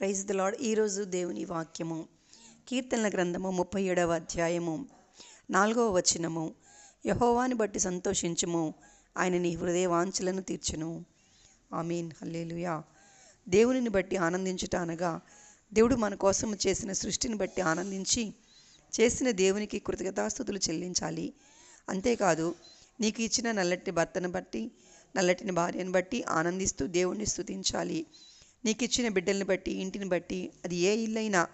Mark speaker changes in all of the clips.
Speaker 1: Praise the lord ఈరోజు దేవుని వాక్యము. కీర్తనల గ్రంథము ముప్పై ఏడవ అధ్యాయము. నాలుగవ వచనము. యహోవాని బట్టి సంతోషించుము. ఆయన నీ హృదయ వాంఛలను తీర్చును. ఆమెన్. హల్లేలుయా. దేవునిని బట్టి ఆనందించుట అనగా దేవుడు మన కోసం చేసిన సృష్టిని బట్టి ఆనందించి చేసిన దేవునికి కృతజ్ఞతాస్థుతులు చెల్లించాలి. అంతేకాదు నీకు ఇచ్చిన నల్లటి భర్తను బట్టి నల్లటిని భార్యను బట్టి ఆనందిస్తూ దేవుణ్ణి స్తుతించాలి. నీకు ఇచ్చిన బిడ్డల్ని బట్టి ఇంటిని బట్టి అది ఏ ఇల్లైనా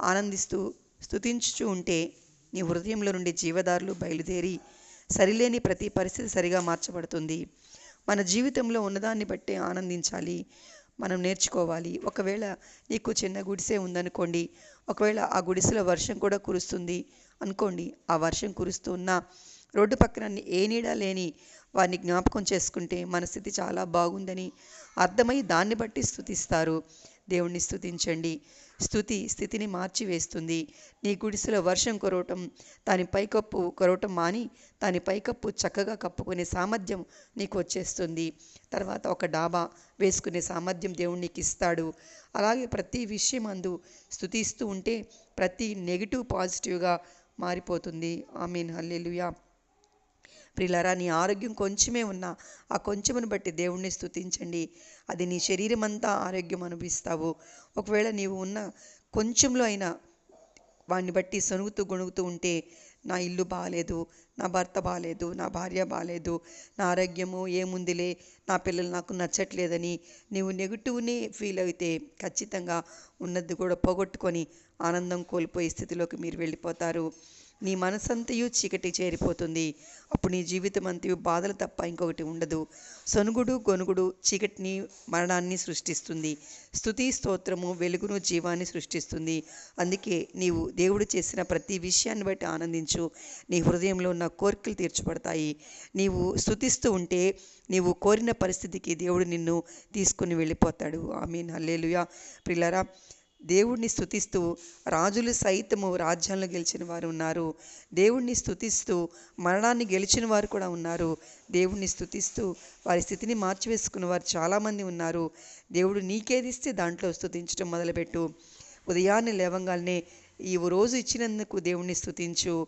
Speaker 1: ఆనందిస్తూ స్తుతించుచూ ఉంటే నీ హృదయంలో నుండి జీవదారులు బయలుదేరి సరిలేని ప్రతి పరిస్థితి సరిగా మార్చబడుతుంది. మన జీవితంలో ఉన్నదాన్ని బట్టి ఆనందించాలి. మనం నేర్చుకోవాలి. ఒకవేళ నీకు చిన్న గుడిసె ఉందనుకోండి ఒకవేళ ఆ గుడిసెలో వర్షం కూడా కురుస్తుంది అనుకోండి ఆ వర్షం కురుస్తున్న రోడ్డు పక్కన ఏ నీడ లేని వారిని జ్ఞాపకం చేసుకుంటే మన స్థితి చాలా బాగుందని అర్థమై దాన్ని బట్టి స్థుతిస్తారు దేవుణ్ణి స్థుతించండి స్థుతి స్థితిని మార్చివేస్తుంది. నీ గుడిసెలో వర్షం కొరవటం దాని పైకప్పు కొరవటం మాని దాని పైకప్పు చక్కగా కప్పుకునే సామర్థ్యం నీకు వచ్చేస్తుంది తర్వాత ఒక డాబా వేసుకునే సామర్థ్యం దేవుడు నీకు ఇస్తాడు అలాగే ప్రతి విషయం అందు స్థుతిస్తూ ఉంటే ప్రతి నెగిటివ్ పాజిటివ్గా మారిపోతుంది. I mean hallelujah. ప్రిలరా నీ ఆరోగ్యం కొంచెమే ఉన్నా ఆ కొంచెమును బట్టి దేవుణ్ణి స్తుతించండి. అది నీ శరీరం అంతా ఆరోగ్యం అనుభవిస్తావు. ఒకవేళ నీవు ఉన్న కొంచెంలో అయినా వాడిని బట్టి సొనుగుతూ గొణుగుతూ ఉంటే నా ఇల్లు బాగాలేదు నా భర్త బాగాలేదు నా భార్య బాగాలేదు నా ఆరోగ్యము ఏముందిలే నా పిల్లలు నాకు నచ్చట్లేదని నీవు నెగిటివ్ని ఫీల్ అయితే ఖచ్చితంగా ఉన్నది కూడా పోగొట్టుకొని ఆనందం కోల్పోయే స్థితిలోకి మీరు వెళ్ళిపోతారు. నీ మనసంతయు చీకటి చేరిపోతుంది. అప్పుడు నీ జీవితం అంతయు బాధలు తప్ప ఇంకొకటి ఉండదు. సొనుగుడు గొనుగుడు చీకటిని మరణాన్ని సృష్టిస్తుంది. స్థుతి స్తోత్రము వెలుగును జీవాన్ని సృష్టిస్తుంది. అందుకే నీవు దేవుడు చేసిన ప్రతి విషయాన్ని బట్టి ఆనందించు. నీ హృదయంలో ఉన్న కోరికలు తీర్చబడతాయి. నీవు స్థుతిస్తూ ఉంటే నీవు కోరిన పరిస్థితికి దేవుడు నిన్ను తీసుకుని వెళ్ళిపోతాడు. ఆమె మీన్ హల్లేలుయా. ప్రిల్లరా దేవుణ్ణి స్థుతిస్తూ రాజులు సైతము రాజ్యాలను గెలిచిన వారు ఉన్నారు. దేవుణ్ణి స్థుతిస్తూ మరణాన్ని గెలిచిన వారు కూడా ఉన్నారు. దేవుణ్ణి స్థుతిస్తూ వారి స్థితిని మార్చివేసుకున్న వారు చాలామంది ఉన్నారు. దేవుడు నీకేదిస్తే దాంట్లో స్థుతించడం మొదలుపెట్టు. ఉదయాన్నే లేవంగానే ఈ రోజు ఇచ్చినందుకు దేవుణ్ణి స్థుతించు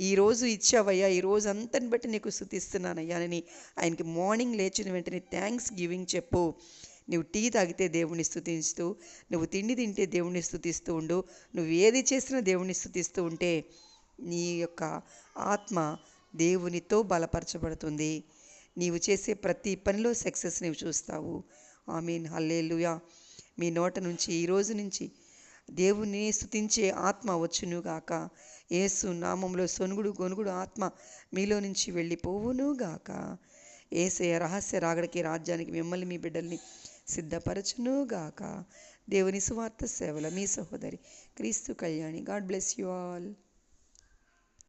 Speaker 1: ఈ రోజు ఇచ్చావయ్యా ఈ రోజు అంతని బట్టి నీకు స్థుతిస్తున్నానయ్యానని ఆయనకి మార్నింగ్ లేచిన వెంటనే థ్యాంక్స్ గివింగ్ చెప్పు. నువ్వు టీ తాగితే దేవుణ్ణి స్థుతిస్తూ నువ్వు తిండి తింటే దేవుణ్ణి స్థుతిస్తూ ఉండు నువ్వు ఏది చేసినా దేవుణ్ణి స్థుతిస్తూ ఉంటే నీ యొక్క ఆత్మ దేవునితో బలపరచబడుతుంది. నీవు చేసే ప్రతి పనిలో సక్సెస్ నీవు చూస్తావు. I mean hallelujah. మీ నోట నుంచి ఈ రోజు నుంచి దేవుని స్థుతించే ఆత్మ వచ్చునుగాక ఏసు నామంలో సొనుగుడు గొనుగుడు ఆత్మ మీలో నుంచి వెళ్ళిపోవునుగాక ఏసే రహస్య రాగడికి రాజ్యానికి మిమ్మల్ని మీ బిడ్డల్ని సిద్ధపరచునుగాక. దేవుని సువార్త సేవల మీ సహోదరి క్రీస్తు Kalyani. God bless you all.